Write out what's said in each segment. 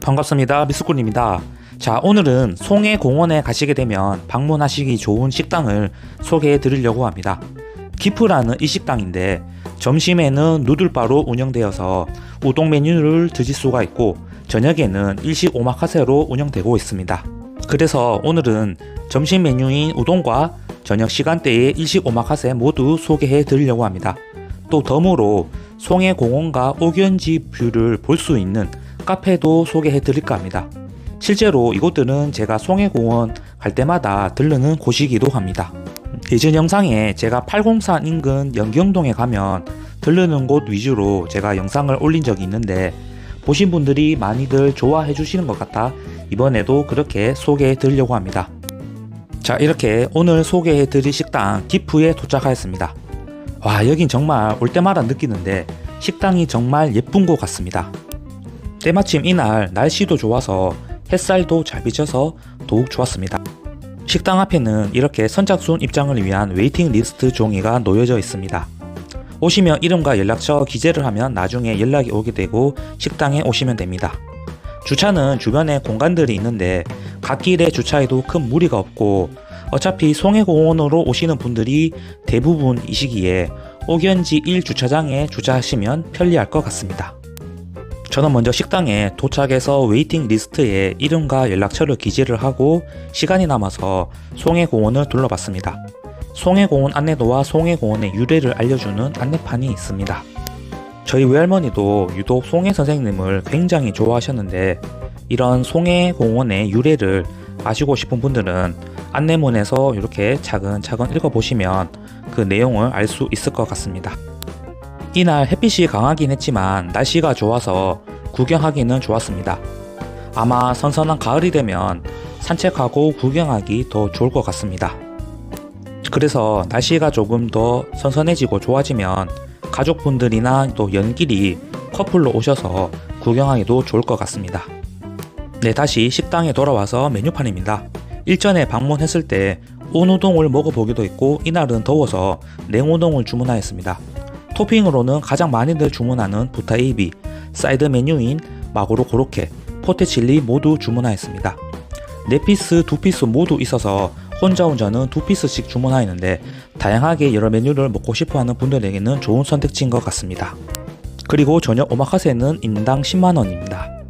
반갑습니다. 미스꾼입니다. 자, 오늘은 송해 공원에 가시게 되면 방문하시기 좋은 식당을 소개해 드리려고 합니다. 기프라는 이 식당인데 점심에는 누들바로 운영되어서 우동 메뉴를 드실 수가 있고 저녁에는 일식 오마카세로 운영되고 있습니다. 그래서 오늘은 점심 메뉴인 우동과 저녁 시간대의 일식 오마카세 모두 소개해 드리려고 합니다. 또 덤으로 송해 공원과 옥연지 뷰를 볼 수 있는 카페도 소개해 드릴까 합니다. 실제로 이곳들은 제가 송해공원 갈 때마다 들르는 곳이기도 합니다. 예전 영상에 제가 803 인근 연경동에 가면 들르는 곳 위주로 제가 영상을 올린 적이 있는데 보신 분들이 많이들 좋아해 주시는 것 같아 이번에도 그렇게 소개해 드리려고 합니다. 자 이렇게 오늘 소개해 드릴 식당 기프에 도착하였습니다. 와 여긴 정말 올 때마다 느끼는데 식당이 정말 예쁜 곳 같습니다. 때마침 이날 날씨도 좋아서 햇살도 잘 비쳐서 더욱 좋았습니다. 식당 앞에는 이렇게 선착순 입장을 위한 웨이팅 리스트 종이가 놓여져 있습니다. 오시면 이름과 연락처 기재를 하면 나중에 연락이 오게 되고 식당에 오시면 됩니다. 주차는 주변에 공간들이 있는데 갓길에 주차해도 큰 무리가 없고 어차피 송해공원으로 오시는 분들이 대부분이시기에 옥연지 1주차장에 주차하시면 편리할 것 같습니다. 저는 먼저 식당에 도착해서 웨이팅 리스트에 이름과 연락처를 기재를 하고 시간이 남아서 송해공원을 둘러봤습니다. 송해공원 안내도와 송해공원의 유래를 알려주는 안내판이 있습니다. 저희 외할머니도 유독 송해 선생님을 굉장히 좋아하셨는데 이런 송해공원의 유래를 아시고 싶은 분들은 안내문에서 이렇게 차근차근 읽어보시면 그 내용을 알 수 있을 것 같습니다. 이날 햇빛이 강하긴 했지만 날씨가 좋아서 구경하기는 좋았습니다. 아마 선선한 가을이 되면 산책하고 구경하기 더 좋을 것 같습니다. 그래서 날씨가 조금 더 선선해지고 좋아지면 가족분들이나 또 연길이 커플로 오셔서 구경하기도 좋을 것 같습니다. 네, 다시 식당에 돌아와서 메뉴판입니다. 일전에 방문했을 때 온우동을 먹어보기도 했고 이날은 더워서 냉우동을 주문하였습니다. 토핑으로는 가장 많이들 주문하는 부타이비, 사이드 메뉴인 마고로 고로케, 포테 칠리 모두 주문하였습니다. 4피스, 2피스 모두 있어서 혼자 혼자는 2피스씩 주문하였는데 다양하게 여러 메뉴를 먹고 싶어하는 분들에게는 좋은 선택지인 것 같습니다. 그리고 저녁 오마카세는 인당 10만원입니다.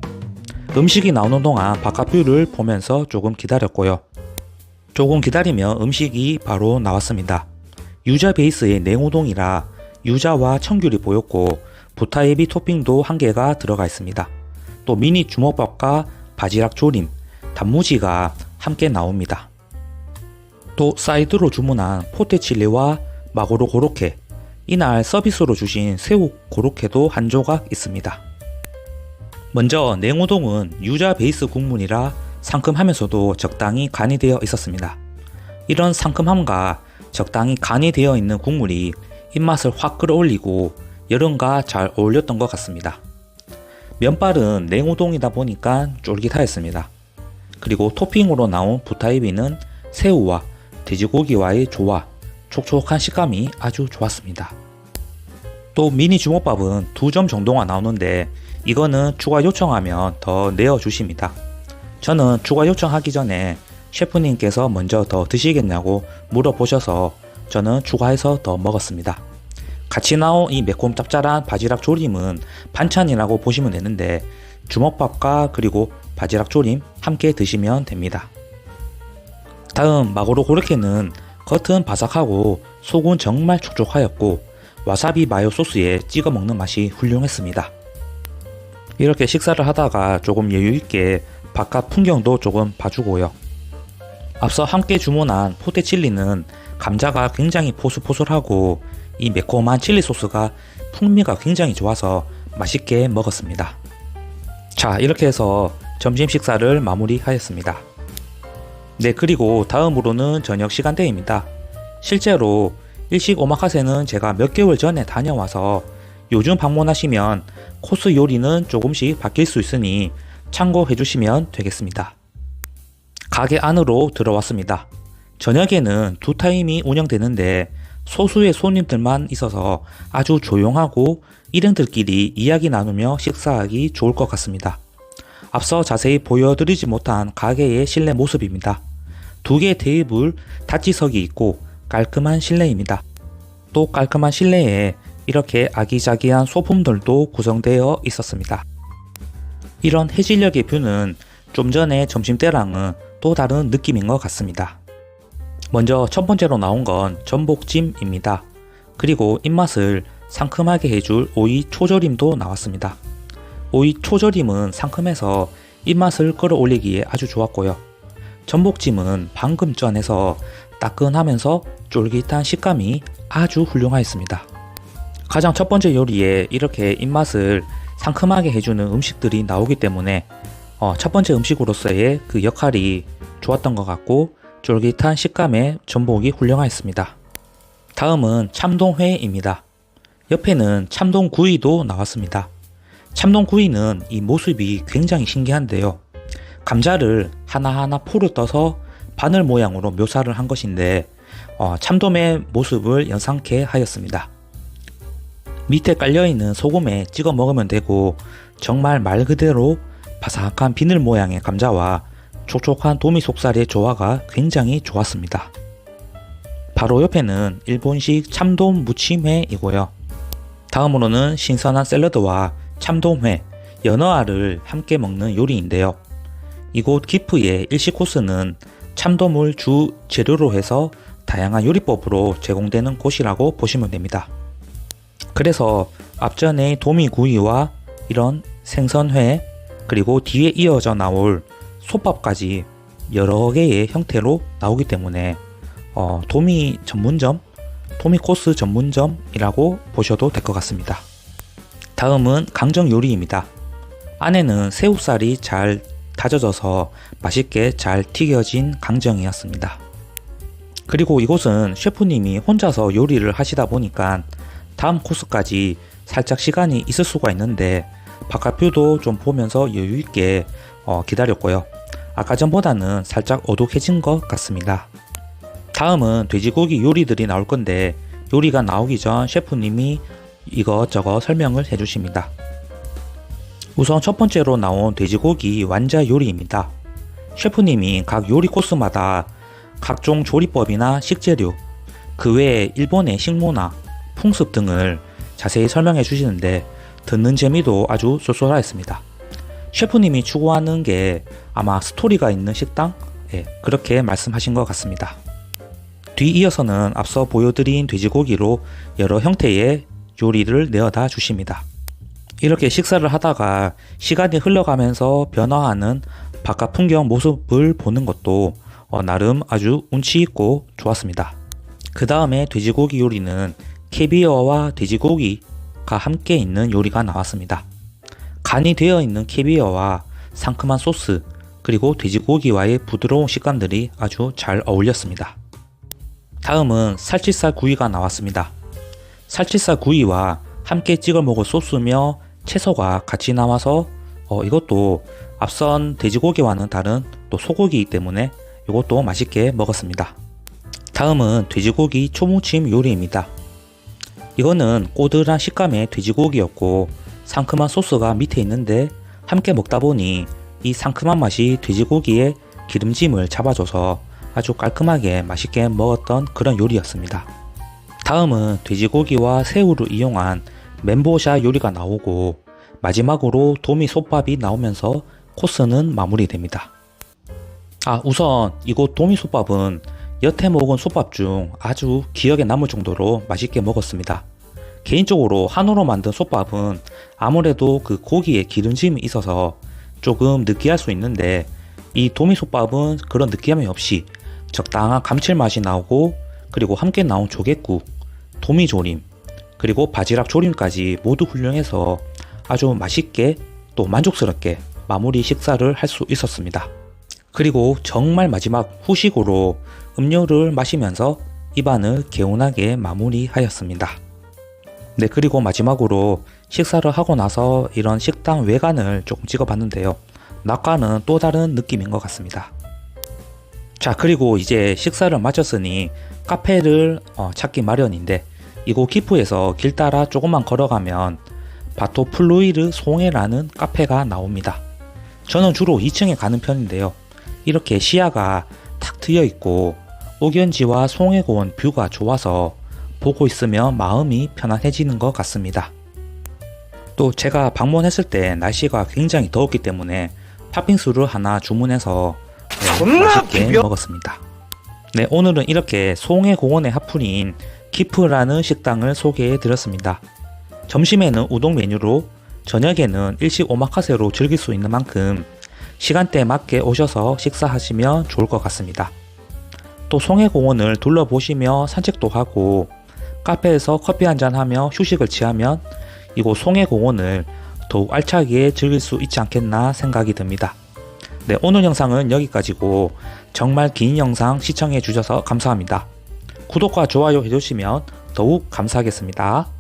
음식이 나오는 동안 바깥 뷰를 보면서 조금 기다렸고요. 조금 기다리며 음식이 바로 나왔습니다. 유자 베이스의 냉우동이라 유자와 청귤이 보였고 부타예비 토핑도 한 개가 들어가 있습니다. 또 미니 주먹밥과 바지락 조림, 단무지가 함께 나옵니다. 또 사이드로 주문한 포테칠리와 마고로 고로케, 이날 서비스로 주신 새우 고로케도 한 조각 있습니다. 먼저 냉우동은 유자 베이스 국물이라 상큼하면서도 적당히 간이 되어 있었습니다. 이런 상큼함과 적당히 간이 되어 있는 국물이 입맛을 확 끌어올리고 여름과 잘 어울렸던 것 같습니다. 면발은 냉우동이다 보니까 쫄깃하였습니다. 그리고 토핑으로 나온 부타이비는 새우와 돼지고기와의 조화, 촉촉한 식감이 아주 좋았습니다. 또 미니 주먹밥은 두 점 정도가 나오는데 이거는 추가 요청하면 더 내어 주십니다. 저는 추가 요청하기 전에 셰프님께서 먼저 더 드시겠냐고 물어보셔서 저는 추가해서 더 먹었습니다. 같이 나온 이 매콤 짭짤한 바지락 조림은 반찬이라고 보시면 되는데 주먹밥과 그리고 바지락 조림 함께 드시면 됩니다. 다음 마고로 고르케는 겉은 바삭하고 속은 정말 촉촉하였고 와사비 마요 소스에 찍어 먹는 맛이 훌륭했습니다. 이렇게 식사를 하다가 조금 여유있게 바깥 풍경도 조금 봐주고요. 앞서 함께 주문한 포테칠리는 감자가 굉장히 포슬포슬하고 이 매콤한 칠리 소스가 풍미가 굉장히 좋아서 맛있게 먹었습니다. 자, 이렇게 해서 점심 식사를 마무리하였습니다. 네, 그리고 다음으로는 저녁 시간대입니다. 실제로 일식 오마카세는 제가 몇 개월 전에 다녀와서 요즘 방문하시면 코스 요리는 조금씩 바뀔 수 있으니 참고해 주시면 되겠습니다. 가게 안으로 들어왔습니다. 저녁에는 두 타임이 운영되는데 소수의 손님들만 있어서 아주 조용하고 일행들끼리 이야기 나누며 식사하기 좋을 것 같습니다. 앞서 자세히 보여드리지 못한 가게의 실내 모습입니다. 두 개의 테이블, 다치석이 있고 깔끔한 실내입니다. 또 깔끔한 실내에 이렇게 아기자기한 소품들도 구성되어 있었습니다. 이런 해질녘의 뷰는 좀 전에 점심때랑은 또 다른 느낌인 것 같습니다. 먼저 첫 번째로 나온 건 전복찜입니다. 그리고 입맛을 상큼하게 해줄 오이 초절임도 나왔습니다. 오이 초절임은 상큼해서 입맛을 끌어올리기에 아주 좋았고요. 전복찜은 방금 전에서 따끈하면서 쫄깃한 식감이 아주 훌륭하였습니다. 가장 첫 번째 요리에 이렇게 입맛을 상큼하게 해주는 음식들이 나오기 때문에 어, 첫 번째 음식으로서의 그 역할이 좋았던 것 같고 쫄깃한 식감의 전복이 훌륭하였습니다. 다음은 참동회입니다. 옆에는 참동구이도 나왔습니다. 참동구이는 이 모습이 굉장히 신기한데요. 감자를 하나하나 포를 떠서 바늘 모양으로 묘사를 한 것인데 어, 참돔의 모습을 연상케 하였습니다. 밑에 깔려있는 소금에 찍어 먹으면 되고 정말 말 그대로 바삭한 비늘 모양의 감자와 촉촉한 도미 속살의 조화가 굉장히 좋았습니다. 바로 옆에는 일본식 참돔 무침회이고요. 다음으로는 신선한 샐러드와 참돔회, 연어알을 함께 먹는 요리인데요. 이곳 기프의 일식 코스는 참돔을 주 재료로 해서 다양한 요리법으로 제공되는 곳이라고 보시면 됩니다. 그래서 앞전에 도미구이와 이런 생선회 그리고 뒤에 이어져 나올 솥밥까지 여러 개의 형태로 나오기 때문에 어, 도미 전문점, 도미 코스 전문점이라고 보셔도 될 것 같습니다. 다음은 강정 요리입니다. 안에는 새우살이 잘 다져져서 맛있게 잘 튀겨진 강정이었습니다. 그리고 이곳은 셰프님이 혼자서 요리를 하시다 보니까 다음 코스까지 살짝 시간이 있을 수가 있는데 바깥 뷰도 좀 보면서 여유 있게 어, 기다렸고요. 아까 전보다는 살짝 어둑해진 것 같습니다. 다음은 돼지고기 요리들이 나올 건데 요리가 나오기 전 셰프님이 이것저것 설명을 해주십니다. 우선 첫 번째로 나온 돼지고기 완자 요리입니다. 셰프님이 각 요리 코스마다 각종 조리법이나 식재료, 그 외에 일본의 식문화, 풍습 등을 자세히 설명해 주시는데 듣는 재미도 아주 쏠쏠하였습니다. 셰프님이 추구하는 게 아마 스토리가 있는 식당? 예, 그렇게 말씀하신 것 같습니다. 뒤이어서는 앞서 보여드린 돼지고기로 여러 형태의 요리를 내어다 주십니다. 이렇게 식사를 하다가 시간이 흘러가면서 변화하는 바깥 풍경 모습을 보는 것도 어, 나름 아주 운치 있고 좋았습니다. 그 다음에 돼지고기 요리는 캐비어와 돼지고기가 함께 있는 요리가 나왔습니다. 간이 되어 있는 캐비어와 상큼한 소스 그리고 돼지고기와의 부드러운 식감들이 아주 잘 어울렸습니다. 다음은 살치살 구이가 나왔습니다. 살치살 구이와 함께 찍어 먹을 소스며 채소가 같이 나와서 어, 이것도 앞선 돼지고기와는 다른 또 소고기이기 때문에 이것도 맛있게 먹었습니다. 다음은 돼지고기 초무침 요리입니다. 이거는 꼬들한 식감의 돼지고기였고 상큼한 소스가 밑에 있는데 함께 먹다 보니 이 상큼한 맛이 돼지고기의 기름짐을 잡아줘서 아주 깔끔하게 맛있게 먹었던 그런 요리였습니다. 다음은 돼지고기와 새우를 이용한 멘보샤 요리가 나오고 마지막으로 도미 솥밥이 나오면서 코스는 마무리됩니다. 아 우선 이곳 도미 솥밥은 여태 먹은 솥밥 중 아주 기억에 남을 정도로 맛있게 먹었습니다. 개인적으로 한우로 만든 솥밥은 아무래도 그 고기에 기름짐이 있어서 조금 느끼할 수 있는데 이 도미 솥밥은 그런 느끼함이 없이 적당한 감칠맛이 나오고 그리고 함께 나온 조개국, 도미조림, 그리고 바지락 조림까지 모두 훌륭해서 아주 맛있게 또 만족스럽게 마무리 식사를 할 수 있었습니다. 그리고 정말 마지막 후식으로 음료를 마시면서 입안을 개운하게 마무리하였습니다. 네, 그리고 마지막으로 식사를 하고 나서 이런 식당 외관을 조금 찍어봤는데요. 낙과는 또 다른 느낌인 것 같습니다. 자, 그리고 이제 식사를 마쳤으니 카페를 어, 찾기 마련인데 이곳 기프에서 길 따라 조금만 걸어가면 바토 플루이르 송해라는 카페가 나옵니다. 저는 주로 2층에 가는 편인데요. 이렇게 시야가 탁 트여 있고 옥연지와 송해공원 뷰가 좋아서 보고 있으면 마음이 편안해지는 것 같습니다. 또 제가 방문했을 때 날씨가 굉장히 더웠기 때문에 팥빙수를 하나 주문해서 네, 맛있게 비벼. 먹었습니다. 네, 오늘은 이렇게 송해 공원의 하프인 키프라는 식당을 소개해 드렸습니다. 점심에는 우동 메뉴로 저녁에는 일식 오마카세로 즐길 수 있는 만큼 시간대에 맞게 오셔서 식사하시면 좋을 것 같습니다. 또 송해공원을 둘러보시며 산책도 하고 카페에서 커피 한잔 하며 휴식을 취하면 이곳 송해 공원을 더욱 알차게 즐길 수 있지 않겠나 생각이 듭니다. 네, 오늘 영상은 여기까지고 정말 긴 영상 시청해 주셔서 감사합니다. 구독과 좋아요 해주시면 더욱 감사하겠습니다.